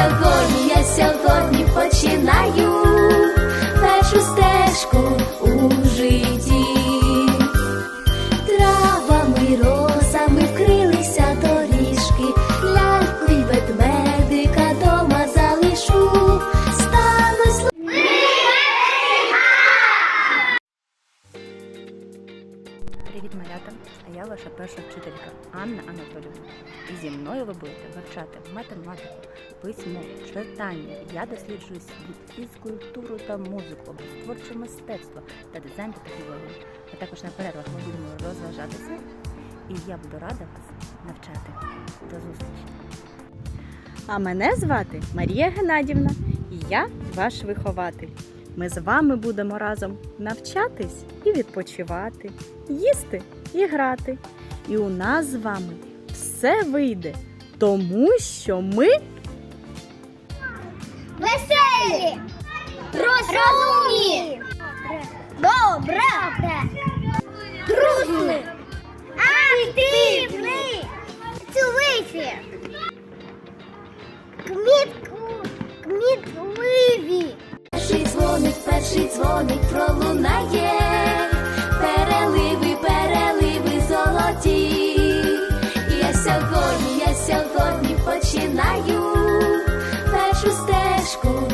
Я сьогодні, Привіт, малята! А я ваша перша вчителька Анна Анатолівна. І зі мною ви будете вивчати математику, письмо, читання. Я досліджую світ, фізкультуру та музику, образотворче мистецтво та дизайн та технології. А також на перервах ми будемо розважатися, і я буду рада вас навчати. До зустрічі! А мене звати Марія Геннадівна, і я ваш вихователь. Ми з вами будемо разом навчатись і відпочивати, їсти і грати. І у нас з вами все вийде, тому що ми Веселі! Розумні! Добре! Дружні! Активні! Цілисі! fresco.